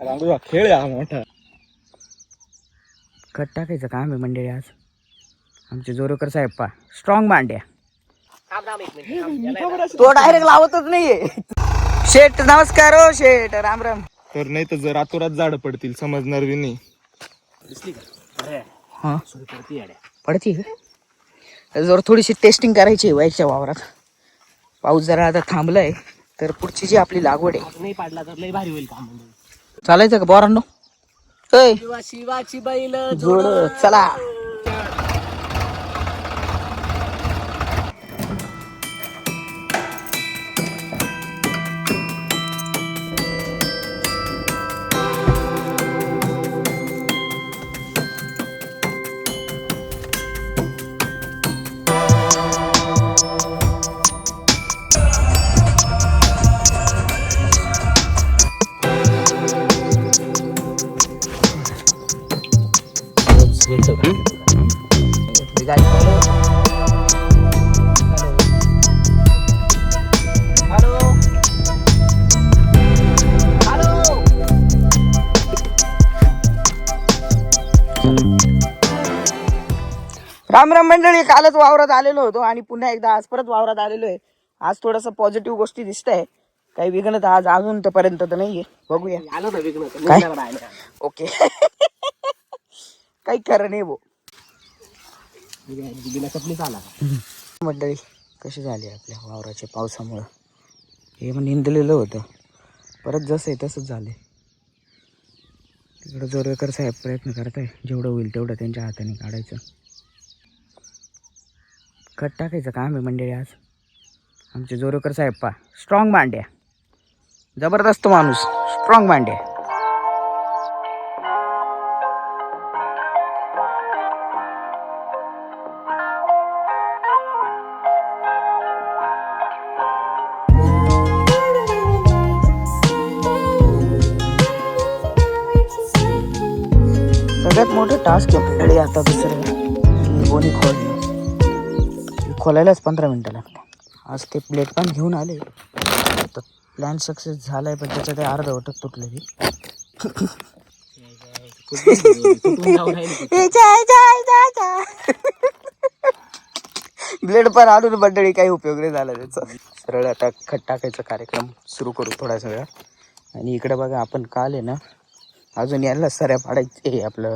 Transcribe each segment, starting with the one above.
रांगोळी खेळ आहे हा मोठा. खत टाकायचं काम आहे मंडळी आज. आमचे जोरकर साहेब पा स्ट्रॉंग मांड्या तो डायरेक्ट लावतच नाहीये. शेठ नमस्कार हो शेठ राम राम. तर नाही तर जर रातोरात झाड पडतील समजणार बी नाही. हा. पडती का? जर थोडीशी टेस्टिंग करायची आहे वाईच्या वावरात. पाऊस जरा आता थांबलाय तर पुढची जी आपली लागवड आहे. नाही पाडला तर लय भारी होईल काम. म्हणजे चालायचं का बोरांनो शिवा शिवाची बैल जोड. चला. हॅलो राम राम मंडळी कालच वावरात आलेलो होतो आणि पुन्हा एकदा आज परत वावरात आलेलो आहे. आज थोडस पॉझिटिव्ह गोष्टी दिसत आहे काही विघ्न तर आज अजून तर पर्यंत तर नाहीये. बघूया. आलो ना विघ्न. ओके. काही खरं नाही भाऊ. बिना चपलीच आला. मंडळी कशी झाली आपल्या वावराच्या पावसामुळं? हे मग निंदलेलं होतं. परत जसं आहे तसंच झालं. तिकडं जोरवेकर साहेब प्रयत्न करत आहे जेवढं होईल तेवढं त्यांच्या हाताने काढायचं. खत टाकायचं काम आहे मंडळी आज? आमचे जोरवेकर साहेब पा स्ट्रॉंग मांड्या जबरदस्त माणूस स्ट्रॉंग मांड्या मोठं टास्क आहे मंडळी आता दुसरं गोणी खोलणं खोलायलाच पंधरा मिनटं लागतात आज ते प्लेट पण घेऊन आले. तर प्लॅन सक्सेस झालाय पण त्याच्यात ते अर्ध वटक तुटलं की ब्लेड पण आणून मंडळी काही उपयोग नाही झाला त्याचा. सरळ आता खत टाकायचा कार्यक्रम सुरू करू थोडा सगळा आणि इकडे बघा आपण काल आहे ना अजून याला सऱ्या पाडायचे आपलं.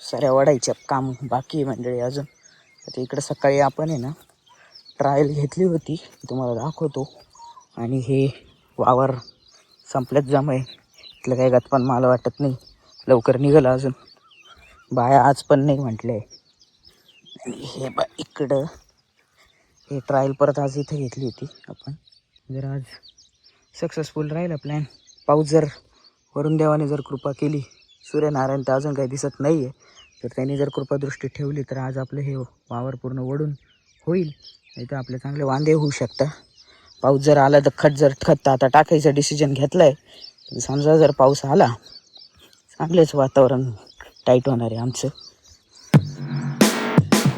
सऱ्या वाढायच्या काम बाकी आहे मंडळी अजून. तर इकडं सकाळी आपण आहे ना ट्रायल घेतली होती तुम्हाला दाखवतो. आणि हे वावर संपल्यात जम आहे इथलं काही गतपण मला वाटत नाही. लवकर निघालं अजून. बाया आज पण नाही म्हटले आणि हे बा इकडं. हे ट्रायल परत आज इथे घेतली होती आपण. जर आज सक्सेसफुल राहिला प्लॅन पाऊस जर वरून देवाने जर कृपा केली सूर्यनारायण तर अजून काही दिसत नाही आहे तर त्यांनी जर कृपादृष्टी ठेवली तर आज आपलं हे वावर पूर्ण ओढून होईल. नाही तर आपले चांगले वांदे होऊ शकता पाऊस जर आला तर खत जर खत आता टाकायचं डिसिजन घेतलं आहे समजा जर पाऊस आला चांगलेच वातावरण टाईट होणार आहे आमचं.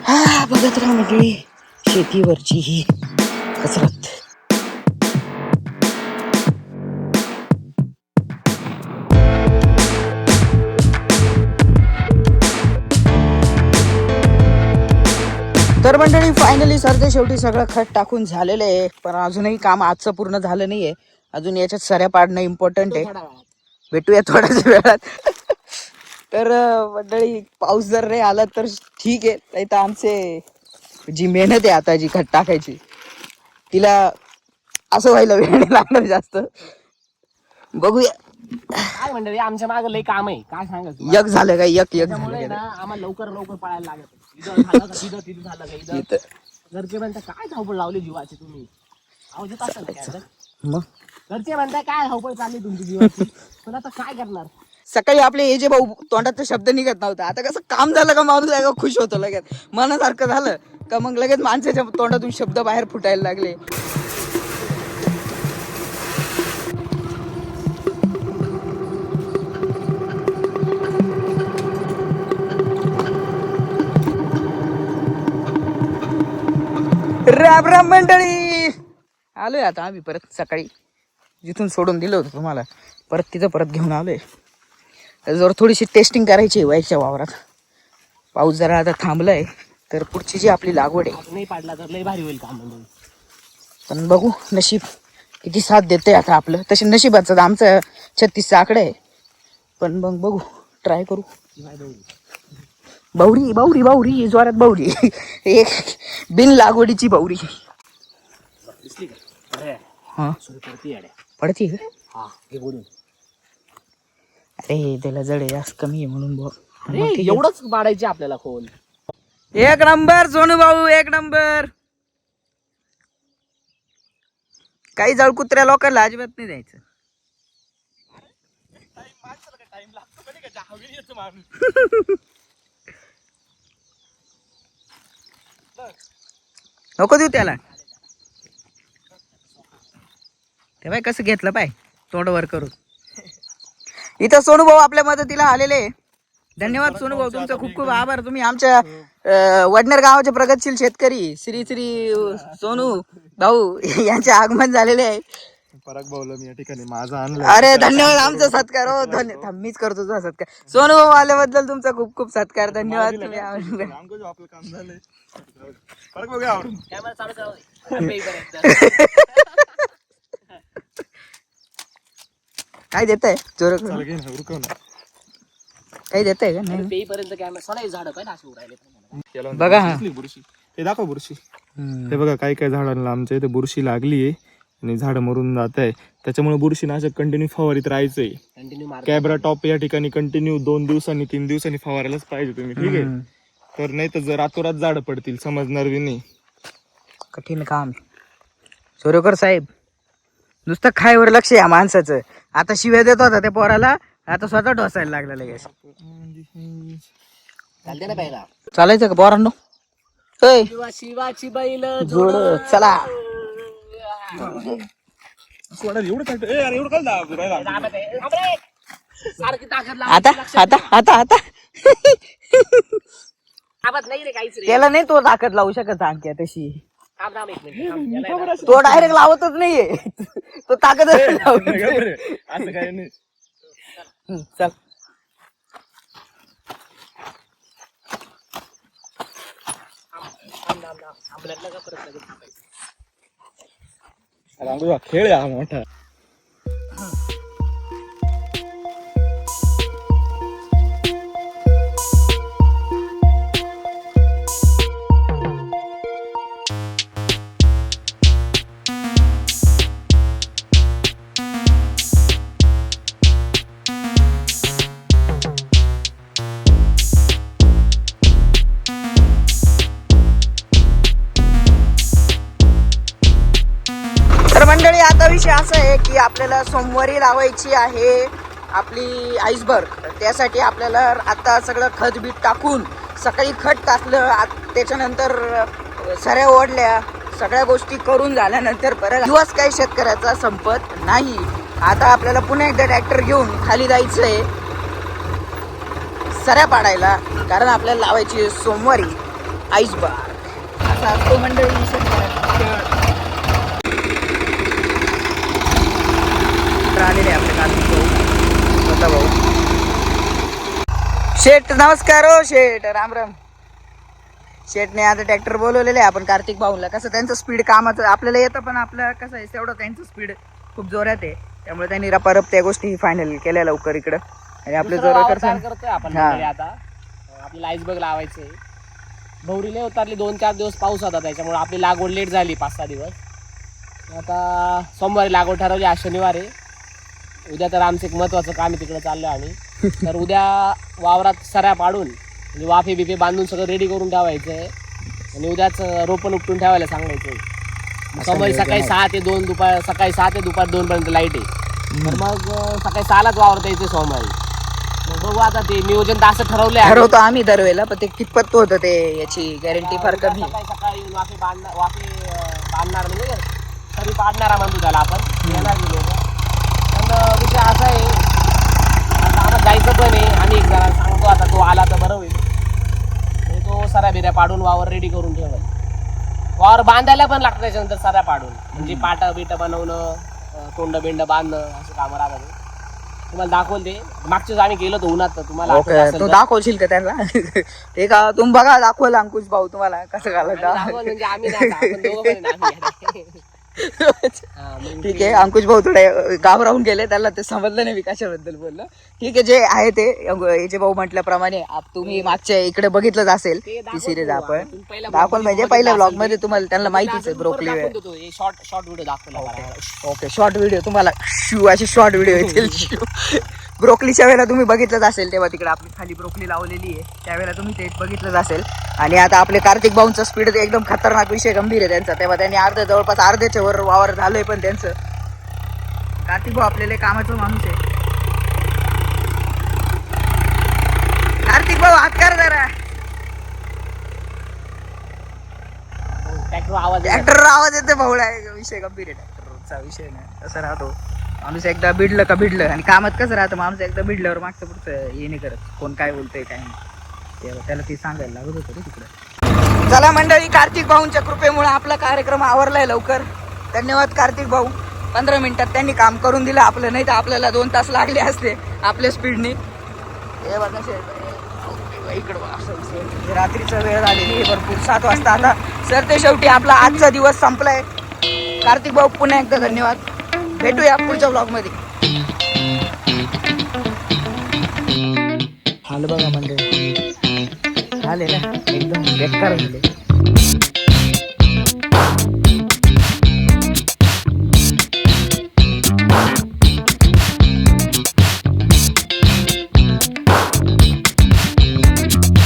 हा बघत राहा मंडळी शेतीवरची ही कसरत. तर मंडळी फायनली सर ते शेवटी सगळं खत टाकून झालेलं आहे. पण अजूनही काम आजचं पूर्ण झालं नाही आहे अजून याच्यात सऱ्या पाडणं इम्पॉर्टंट आहे. भेटूया थोड्याच वेळात. तर मंडळी पाऊस जर नाही आला तर ठीक आहे. नाही तर आमचे जी मेहनत आहे आता जी खत टाकायची तिला असं व्हायला वेळ नाही लागणार जास्त. बघूया. काय म्हणतात आमच्या मागे लय काम आहे. काय सांगायचं? यक झालं का? यक यक झालं आम्हाला लवकर लवकर पळायला लागत इथं. घरचे काय धावपळ लावली जीवाची तुम्ही? आवाज येत असेल ना काय? मग? घरचे काय धावपळ चालली तुमची जीवाची? पण आता काय करणार? सकाळी आपले हे जे भाऊ तोंडात शब्द निघत नव्हता. आता कसं काम झालं का माणूस आहे का खुश होतो लगेच. मनासारखं झालं का मग लगेच माणसाच्या तोंडातून शब्द बाहेर फुटायला लागले. राम राम मंडळी. आलोय आता आम्ही परत सकाळी. जिथून सोडून दिलं होतं तुम्हाला. परत तिथं परत घेऊन आलोय. जर थोडीशी टेस्टिंग करायची आहे वाईच्या वावरात. पाऊस जरा आता थांबलाय. तर पुढची जी आपली लागवड आहे. नाही पाडला तर लय भारी होईल काम पण बघू नशीब किती साथ देते आता आपलं. तसे नशिबाचं आमचं छत्तीसचा आकडा आहे. पण मग बघू ट्राय करू. बावरी बावरी बावरी जोरात बावरी एक बिन लागवडीची बावरी दिसली का? हा. अड्या पडते अरे त्याला जड जास्त कमी आहे म्हणून एवढंच पाडायचे आपल्याला खोल. एक नंबर सोनू भाऊ एक नंबर. काही जळ कुत्र्या लोकांना अजिबात नाही द्यायचं. नको देऊ त्याला. ते बाय कसं घेतलं पाय तोंडवर करून. इथं सोनू भाऊ आपल्या मदतीला आलेले धन्यवाद सोनू भाऊ तुमचा खूप खूप आभार. तुम्ही आमच्या वडनेर गावाचे प्रगतशील शेतकरी श्री श्री सोनू भाऊ यांचे आगमन झालेले आहे. पराग भाऊला मी या ठिकाणी माझा आणलं अरे धन्यवाद आमचा सत्कार. हो धन्य थांब, मीच करतो तुझा सत्कार. सोनू भाऊ आल्याबद्दल तुमचा खूप खूप सत्कार. धन्यवाद तुम्ही आपलं काम झालंय. पराग भाऊ घ्या आवरून. कॅमेरा चालू करा पेईपर्यंत. काय देत आहे जोर चला घे ना उरकव ना. काही देत आहे का? नाही. पेईपर्यंत कॅमेरा सोडा झाड पाहिजे असे उरायले याला बघा हा. बुरशी. हे दाखव बुरशी. हम्म. हे बघा काही काही झाडांना आमच्या इथे बुरशी लागली आहे आणि झाड मरून जात आहे त्याच्यामुळे बुरशीनाशक कंटिन्यू फवारीत राहायचंय. कंटिन्यू कॅबरा टॉप या ठिकाणी कंटिन्यू दोन दिवसांनी तीन दिवसांनी फवारायलाच पाहिजे तुम्ही. ठीक आहे. तर नाही तर जर रातोरात झाड पडतील समजणार बी नाही कठीण काम. सोरेकर साहेब नुसतं खायवर लक्ष या माणसाचं. आता शिव्या देत होता त्या पोराला आता स्वतः ढोसायला लागला लगेच. चालते ना पहिला. चालायचं का पोरांनो? शिवाची बैल जोड. चला. सोडायला एवढं टाकतं. ए, अरे एवढं काय दाबू राहिला? सारखी ताकद लाव आता आता आता आता नाही रे काहीच रे त्याला नाही तो ताकद लावू शकत आणखी तशी थांब थांब एक मिनिट थांब. याला आहे ना. तो डायरेक्ट लावतच नाहीये तो ताकद. असं नाही चल थांब, थांब, थांब. थांबल्यात ना का परत लगेच थांबायचं. अरे आमचा मंडळी आता विषय असा आहे की आपल्याला सोमवारी लावायची आहे आपली आईसबर्ग त्यासाठी आपल्याला आता सगळं खत बीट टाकून सकाळी खत टाकलं आत- त्याच्यानंतर सऱ्या ओढल्या सगळ्या गोष्टी करून झाल्यानंतर परत दिवस काही शेतकऱ्याचा संपत नाही. आता आपल्याला पुन्हा एकदा ट्रॅक्टर घेऊन खाली जायचं आहे सऱ्या पाडायला कारण आपल्याला लावायची सोमवारी आईसबर्ग असा तो मंडळी शेतकऱ्या खेळ. आलेले आपले कार्तिक भाऊ. स्वतः भाऊ. शेठ नमस्कार हो शेठ. राम राम. शेठने आता ट्रॅक्टर बोलवलेले आहे आपण कार्तिक भाऊला. कसं त्यांचं स्पीड कामाचं आपल्याला येतं पण आपलं कसं आहे तेवढं त्यांचं स्पीड खूप जोरात आहे. त्यामुळे त्यांनी रपारप त्या गोष्टी फायनल केल्या लवकर इकडं. आणि आपले जोरात आपण आता. अं, आपल्याला आईसबग लावायचंय भौरीले उतारली दोन चार दिवस पाऊस होता त्याच्यामुळे आपली लागवड लेट झाली पाच सहा दिवस. आता सोमवारी लागवड ठरवली आज शनिवार उद्या तर आमचं एक महत्वाचं काम आहे तिकडे चाललं आम्ही. तर उद्या वावरात सऱ्या पाडून म्हणजे वाफे बिफे बांधून सगळं रेडी करून ठेवायचं आहे आणि उद्याच रोपण उपटून ठेवायला सांगायचं सोमवारी सकाळी सहा ते दोन दुपार सकाळी सहा ते दुपार दोन पर्यंत लाइट आहे. तर मग सकाळी सहालाच वावरता यायचं सोमवारी. बघू आता ते नियोजन तर असं ठरवलंय आम्ही. ठरवतो आम्ही दरवेळेला पण ते कितपत होतं ते याची गॅरंटी फार कमी. सकाळी सकाळी वाफे बांधणार वाफे बांधणार म्हणजे तरी पाडणारा म्हणतो त्याला आपण. येणार विषय असा आहे. आता आम्हाला जायचं पण आहे. आणि एक जरा सांगतो आता तो आला तर बरं होईल. म्हणजे तो सऱ्या बिऱ्या पाडून वावर रेडी करून ठेवाल वावर बांधायला पण लागतं त्याच्यानंतर सऱ्या पाडून. म्हणजे पाटा बिट बनवणं तोंड बिंड बांधणं असं कामं राहतात. तुम्हाला दाखवल ते मागच्या वेळेस आम्ही गेलो होतो उन्हात तर तुम्हाला आठवत ओके असेल तू तर. दाखवशील का त्यांना? ते का तुम्ही बघा दाखवलं अंकुश भाऊ तुम्हाला कसं आम्ही घालायचं दाखवल म्हणजे आम्ही नाही आता, आपण दोघं पण आहे ना, आम्ही. आहे. मग ठीक आहे अंकुश भाऊ थोडे घाबरावून गेले त्याला ते समजलं नाही मी कशाबद्दल बोललो ठीक आहे जे आहे ते जे भाऊ म्हटल्याप्रमाणे तुम्ही मागच्या इकडे बघितलंच असेल ते सिरीज आपण. दाखवल म्हणजे पहिल्या ब्लॉगमध्ये तुम्हाला त्यांना माहितीच आहे ब्रोकली शॉर्ट शॉर्ट व्हिडिओ दाखवला. ओके शॉर्ट व्हिडिओ तुम्हाला शू असे शॉर्ट व्हिडिओ येतील ब्रोकलीच्या वेळेला तुम्ही बघितलंच असेल तेव्हा तिकडे आपली खाली ब्रोकली लावलेली आहे. त्यावेळेला तुम्ही ते बघितलंच असेल. आणि आता आपले कार्तिक भाऊंचा स्पीड एकदम खतरनाक विषय गंभीर आहे त्यांचा. तेव्हा त्यांनी अर्ध जवळपास अर्ध्याच्या वर वावर झालोय पण त्यांचं. कार्तिक भाऊ आपल्याला कामाचा माणूस आहे. कार्तिक भाऊ हात कर जरा. आवाज. ट्रॅक्टर आवाज येते भाऊला विषय गंभीर आहे. ट्रॅक्टरचा विषय नाही. तसं राहतो. माणूस एकदा भिडलं का भिडलं? आणि कामात कसं राहतं माणूस एकदा भिडल्यावर मागचं पुढचं हे नाही करत. कोण काय बोलतंय काय नाही. तेव्हा त्याला ते सांगायला लागत होतं रे तिकडं. चला मंडळी कार्तिक भाऊंच्या कृपेमुळे आपला कार्यक्रम आवरलाय लवकर. धन्यवाद कार्तिक भाऊ. पंधरा मिनिटात त्यांनी काम करून दिलं आपलं नाही तर आपल्याला दोन तास लागले असते आपल्या स्पीडने. हे बघा इकडं रात्रीचा वेळ झालेली आहे भरपूर. सात वाजता आता सर ते शेवटी आपला आजचा दिवस संपलाय. कार्तिक भाऊ पुन्हा एकदा धन्यवाद. भेटूया पुढच्या ब्लॉगमध्ये हाल बघा म्हणजे. झाले ना एकदम बेकार झाले.